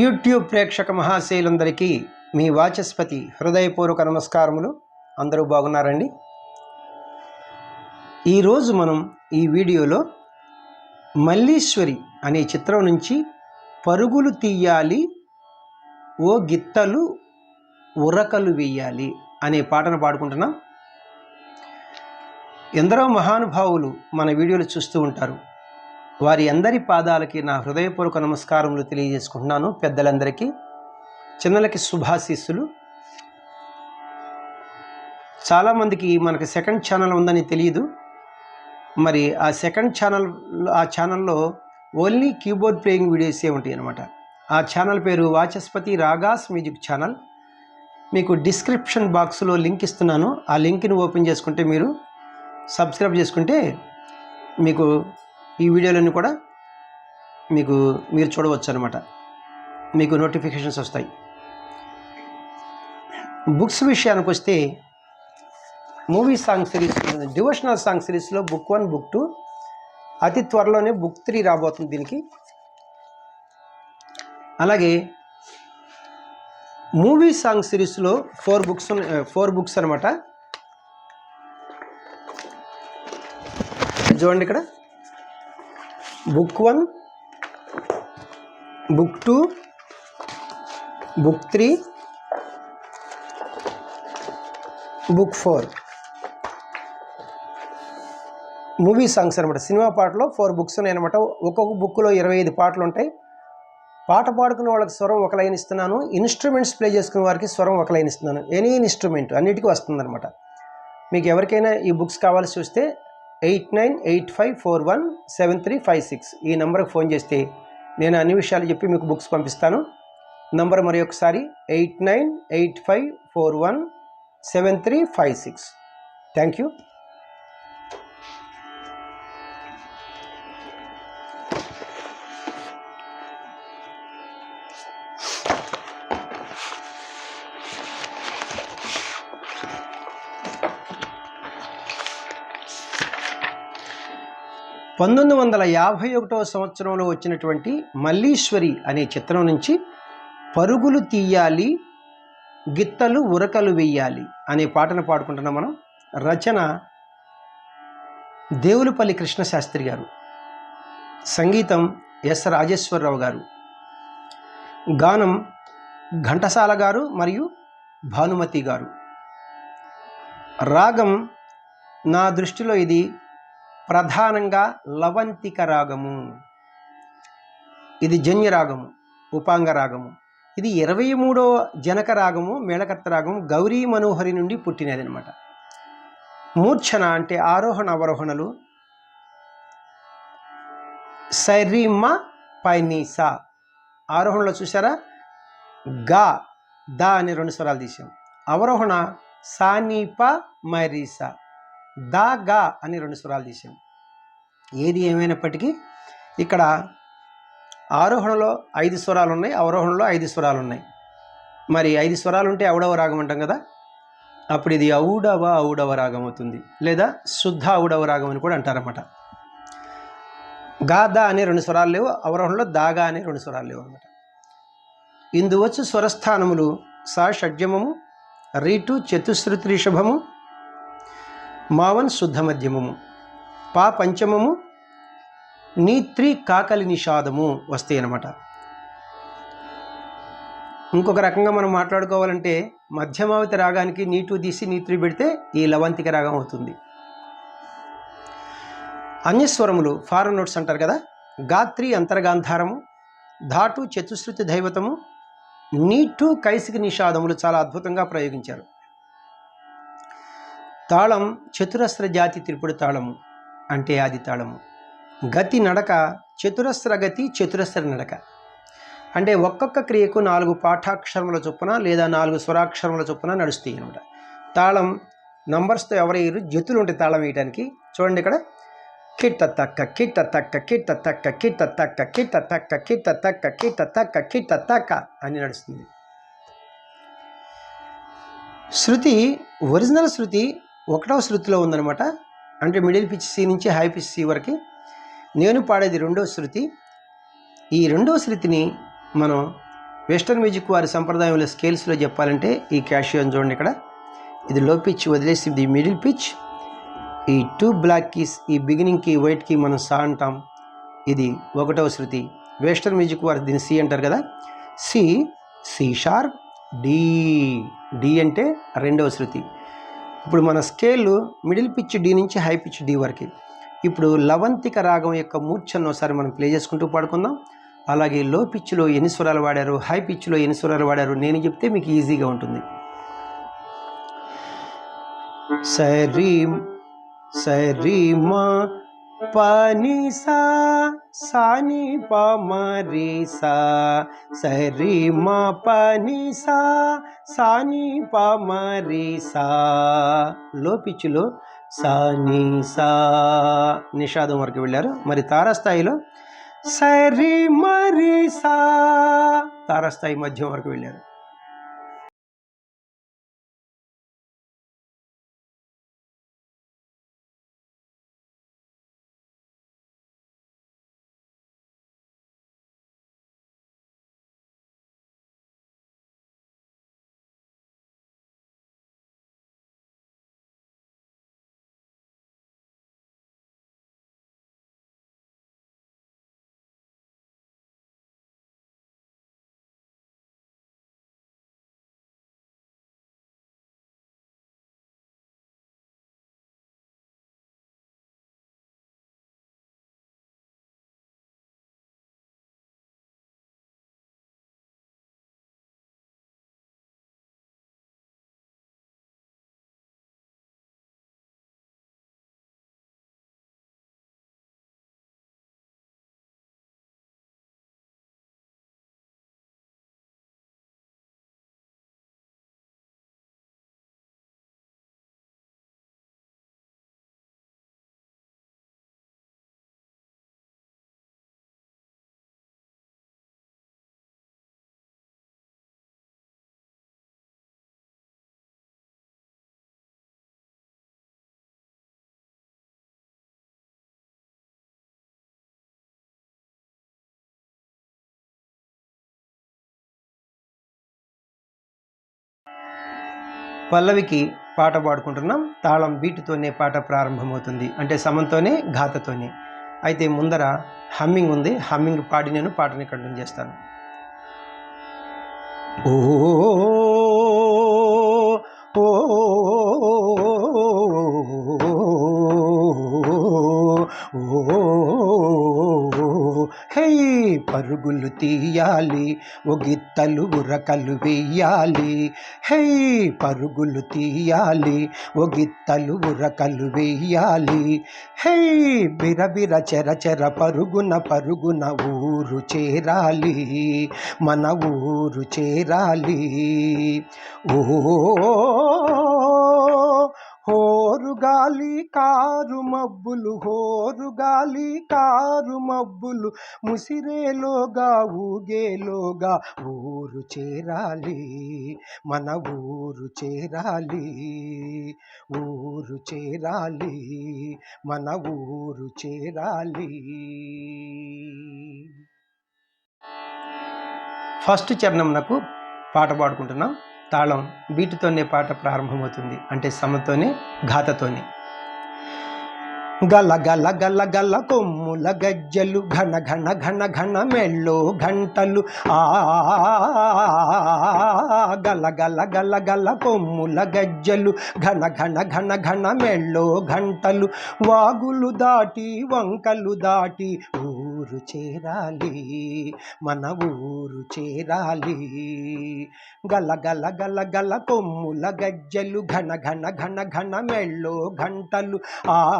YouTube ప్రేక్షక మహాశైలందరికీ మీ వాచస్పతి హృదయపూర్వక నమస్కారములు. అందరూ బాగున్నారండి? ఈరోజు మనం ఈ వీడియోలో మల్లీశ్వరి అనే చిత్రం నుంచి పరుగులు తీయాలి ఓ గిత్తలు ఉరకలు వేయాలి అనే పాటను పాడుకుంటున్నాం. ఎందరో మహానుభావులు మన వీడియోలు చూస్తూ ఉంటారు. వారి అందరి పాదాలకి నా హృదయపూర్వక నమస్కారములు తెలియజేసుకుంటున్నాను పెద్దలందరికీ. చిన్నలకి శుభాశీస్సులు. చాలామందికి మనకి సెకండ్ ఛానల్ ఉందని తెలియదు మరి ఆ సెకండ్ ఛానల్ ఆ ఛానల్లో ఓన్లీ కీబోర్డ్ ప్లేయింగ్ వీడియోసే ఉంటాయి అనమాట ఆ ఛానల్ పేరు వాచస్పతి రాగాస్ మ్యూజిక్ ఛానల్. మీకు డిస్క్రిప్షన్ బాక్స్లో లింక్ ఇస్తున్నాను. ఆ లింక్ని ఓపెన్ చేసుకుంటే మీరు సబ్స్క్రైబ్ చేసుకుంటే మీకు ఈ వీడియోలన్నీ కూడా మీకు మీరు చూడవచ్చు అనమాట మీకు నోటిఫికేషన్స్ వస్తాయి. బుక్స్ విషయానికి వస్తే movie song series devotional song సిరీస్లో బుక్ వన్ బుక్ టూ అతి త్వరలోనే బుక్ త్రీ రాబోతుంది దీనికి. అలాగే మూవీ సాంగ్ సిరీస్లో ఫోర్ బుక్స్ ఫోర్ బుక్స్ అనమాట చూడండి ఇక్కడ. Book one book two book three book four. Movie songs అనమాట సినిమా పాటలో ఫోర్ బుక్స్ ఉన్నాయి అనమాట ఒక్కొక్క బుక్లో ఇరవై ఐదు పాటలు ఉంటాయి. పాట పాడుకునే వాళ్ళకి స్వరం ఒక లైన్ ఇస్తున్నాను. ఇన్స్ట్రుమెంట్స్ ప్లే చేసుకునే వారికి స్వరం ఒక లైన్ ఇస్తున్నాను. ఎనీ ఇన్స్ట్రుమెంట్ అన్నిటికీ వస్తుందన్నమాట. మీకు ఎవరికైనా ఈ బుక్స్ కావాల్సి వస్తే eight nine eight five four one seven three five six ఈ నెంబర్కి ఫోన్ చేస్తే నేను అన్ని విషయాలు చెప్పి మీకు బుక్స్ పంపిస్తాను. నంబర్ మరి ఒకసారి eight nine eight five four one seven three five six. Thank you. పంతొమ్మిది వందల యాభై ఒకటవ సంవత్సరంలో వచ్చినటువంటి మల్లీశ్వరి అనే చిత్రం నుంచి పరుగులు తీయాలి గిత్తలు ఉరకలు వెయ్యాలి అనే పాటను పాడుకుంటున్నాం మనం. రచన దేవులపల్లి కృష్ణశాస్త్రి గారు. సంగీతం ఎస్ రాజేశ్వరరావు గారు. గానం ఘంటసాల గారు మరియు భానుమతి గారు. రాగం నా దృష్టిలో ఇది ప్రధానంగా లవంతిక రాగము. ఇది జన్య రాగము ఉపాంగ రాగము. ఇది ఇరవై మూడో జనక రాగము మేళకర్త రాగము గౌరీ మనోహరి నుండి పుట్టినది అనమాట మూర్ఛన అంటే ఆరోహణ అవరోహణలు. సరిమ పైనీసా. ఆరోహణలో చూసారా గా దా అనే రెండు స్వరాలు తీసాం అవరోహణ సానీప మైరీసా. దా గా అని రెండు స్వరాలు తీసాం ఏది ఏమైనప్పటికీ ఇక్కడ ఆరోహణలో ఐదు స్వరాలు ఉన్నాయి అవరోహణలో ఐదు స్వరాలు ఉన్నాయి మరి ఐదు స్వరాలు ఉంటే ఔడవ రాగం అంటాం కదా? అప్పుడు ఇది ఔడవ ఔడవ రాగం అవుతుంది. లేదా శుద్ధ ఔడవ రాగం అని కూడా అంటారన్నమాట. గా అనే రెండు స్వరాలు లేవు అవరోహణలో దాగా అనే రెండు స్వరాలు లేవు అనమాట ఇందువచ్చు స్వరస్థానములు సా షడ్జమము రీటు చతుశ్రుతి రిషభము మావన్ శుద్ధ మధ్యమము. పా పంచమము నీత్రి కాకలి నిషాదము వస్తాయి అన్నమాట ఇంకొక రకంగా మనం మాట్లాడుకోవాలంటే మధ్యమావతి రాగానికి నీటు తీసి నీత్రి పెడితే ఈ లవంతిక రాగం అవుతుంది. అన్యస్వరములు ఫారెన్ నోట్స్ అంటారు కదా గాత్రి అంతర్గాంధారము ధాటు చతుశ్రుతి దైవతము నీటు కైసిక నిషాదములు చాలా అద్భుతంగా ప్రయోగించారు. తాళం చతురస్ర జాతి త్రిపుడు తాళము. అంటే ఆది తాళము. గతి నడక చతురస్ర గతి చతురస్ర నడక. అంటే ఒక్కొక్క క్రియకు నాలుగు పాఠాక్షరముల చొప్పున లేదా నాలుగు స్వరాక్షరముల చొప్పున నడుస్తాయి అనమాట తాళం నంబర్స్తో ఎవరు జతులు ఉంటాయి తాళం వేయడానికి చూడండి ఇక్కడ. కిట్ట తక్క కిట్ట తక్క కిట్ట తక్క కిట్ట తక్క కిట్ట తక్క కిట్ట తక్క కిట్ట తక్క కిట్ట తక్క అని నడుస్తుంది. శృతి ఒరిజినల్ శృతి ఒకటవ శృతిలో ఉందన్నమాట. అంటే మిడిల్ పిచ్ సి నుంచి హై పిచ్ సి వరకు నేను పాడేది రెండవ శృతి. ఈ రెండవ శృతిని మనం వెస్టర్న్ మ్యూజిక్ వారి సంప్రదాయంలో స్కేల్స్లో చెప్పాలంటే ఈ క్యాషియోని చూడండి ఇక్కడ. ఇది లో పిచ్ వదిలేసి ఇది మిడిల్ పిచ్. ఈ టూ బ్లాక్ కీస్ ఈ బిగినింగ్కి వైట్కి మనం సా అంటాం. ఇది ఒకటవ శృతి. వెస్టర్న్ మ్యూజిక్ వారు దీన్ని సి అంటారు కదా. C C sharp D D అంటే రెండవ శృతి. ఇప్పుడు మన స్కేల్ మిడిల్ పిచ్ డి నుంచి హై పిచ్ డి వరకు. ఇప్పుడు లవంతిక రాగం యొక్క మూర్ఛను ఒకసారి మనం ప్లే చేసుకుంటూ పాడుకుందాం. అలాగే లో పిచ్లో ఎన్ని స్వరాలు వాడారు? హై పిచ్లో ఎన్ని స్వరాలు వాడారు? నేను చెప్తే మీకు ఈజీగా ఉంటుంది. సరి సరి మా పని సా సాని పమరి సా సరి మా పని సా సాని పమరి మరి సా లో పిచ్చులో సాని సా నిషాదం వరకు వెళ్ళారు మరి తారాస్థాయిలో సరి మరి సా తారాస్థాయి మధ్యం వరకు వెళ్ళారు పల్లవికి పాట పాడుకుంటున్నాం తాళం బీటుతోనే పాట ప్రారంభమవుతుంది అంటే సమంతోనే ఘాతతోనే అయితే ముందర హమ్మింగ్ ఉంది హమ్మింగ్ పాడి నేను పాటని కంటిన్యూ చేస్తాను ఓ ఓ హే పరుగులు తీయాలి ఒగిత్తలు ఉరకలు వేయాలి. హే పరుగులు తీయాలి ఒగిత్తలు ఉరకలు వేయాలి. హే బిరబిర చెర చెర పరుగున పరుగున ఊరు చేరాలి మన ఊరు చేరాలి. ఓ హోరుగాలి కారు మబ్బులు హోరుగాలి కారు మబ్బులు ముసిరేలోగా ఊగేలోగా ఊరు చేరాలి మన ఊరు చేరాలి ఊరు చేరాలి మన ఊరు చేరాలి. ఫస్ట్ చరణంనకు పాట పాడుకుంటున్నాం. తాళం వీటితోనే పాట ప్రారంభమవుతుంది. అంటే సమతోనే ఘాతతోనే. గల గల గల గల కొమ్ముల గజ్జలు ఘన ఘన ఘన ఘన మెళ్ళో గంటలు ఆ గల గల గల గల కొమ్ముల గజ్జలు ఘన ఘన ఘన ఘన మెళ్ళో గంటలు వాగులు దాటి వంకలు దాటి ఊరు చేరాలి మన ఊరు చేరాలి. గల గల గల గల కొమ్ముల గజ్జలు ఘన ఘన ఘన ఘన మెళ్ళో గంటలు. ఆ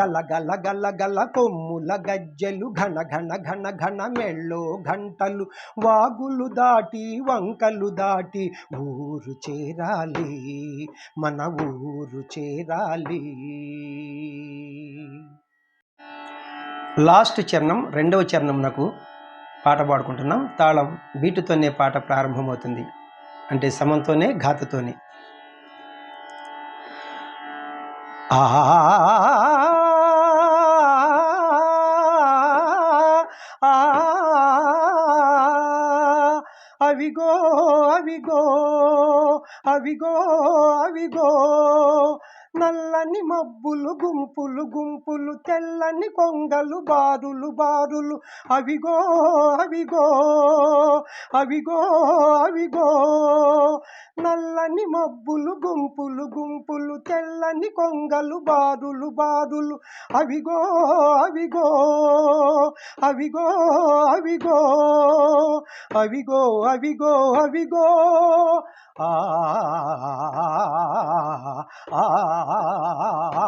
గల గల గల గల కొమ్ముల గజ్జలు ఘన ఘన ఘన ఘన మెళ్ళో గంటలు. వాగులు దాటి వంకలు దాటి ఊరు చేరాలి మన ఊరు చేరాలి. లాస్ట్ చరణం రెండవ చరణం నాకు పాట పాడుకుంటున్నాం. తాళం బీటుతోనే పాట ప్రారంభమవుతుంది. అంటే సమంతోనే ఘాతతోనే. ఆ అవిగో అవిగో అవిగో అవిగో నల్లని మబ్బులు గుంపులు గుంపులు తెల్లని కొంగలు బారులు బారులు అవిగో అవిగో అవిగో అవిగో. నల్లని మబ్బులు గుంపులు గుంపులు తెల్లని కొంగలు బారులు బారులు అవిగో అవిగో అవిగో అవిగో అవిగో అవిగో అవిగో. ఆ ఆ, ఆ,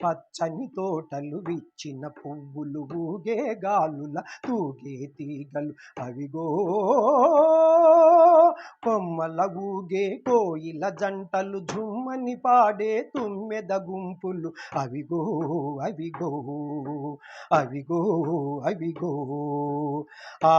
పచ్చని తోటలు విచ్చిన పువ్వులు ఊగే గాలుల తూగే తీగలు అవిగో కొమ్మల ఊగే కోయిల జంటలు జుమ్మని పాడే తుమ్మెద గుంపులు అవిగో అవిగో అవిగో అవిగో ఆ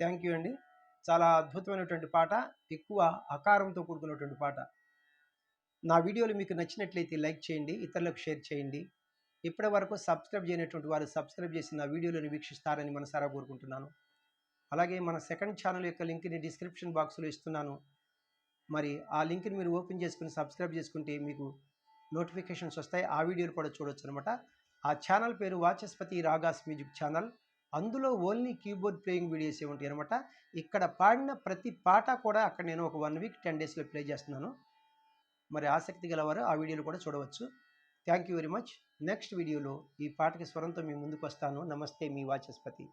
థ్యాంక్ యూ అండి. చాలా అద్భుతమైనటువంటి పాట ఎక్కువ అకారంతో కూడుకున్నటువంటి పాట. నా వీడియోలు మీకు నచ్చినట్లయితే లైక్ చేయండి ఇతరులకు షేర్ చేయండి. ఇప్పటి వరకు సబ్స్క్రైబ్ చేయనటువంటి వారు సబ్స్క్రైబ్ చేసి నా వీడియోలను వీక్షిస్తారని మనసారా కోరుకుంటున్నాను. అలాగే మన సెకండ్ ఛానల్ యొక్క లింక్ని డిస్క్రిప్షన్ బాక్స్లో ఇస్తున్నాను. మరి ఆ లింక్ని మీరు ఓపెన్ చేసుకుని సబ్స్క్రైబ్ చేసుకుంటే మీకు నోటిఫికేషన్స్ వస్తాయి. ఆ వీడియోలు కూడా చూడొచ్చు అనమాట ఆ ఛానల్ పేరు వాచస్పతి రాగాస్ మ్యూజిక్ ఛానల్. అందులో ఓన్లీ కీబోర్డ్ ప్లేయింగ్ వీడియోస్ ఉంటాయి అనమాట ఇక్కడ పాడిన ప్రతి పాట కూడా అక్కడ నేను ఒక వన్ వీక్ టెన్ డేస్లో ప్లే చేస్తున్నాను. మరి ఆసక్తి గలవారు ఆ వీడియోలు కూడా చూడవచ్చు. Thank you very much. Next వీడియోలో ఈ పాటకి స్వరంతో మీ ముందుకు వస్తాను. నమస్తే మీ వాచస్పతి.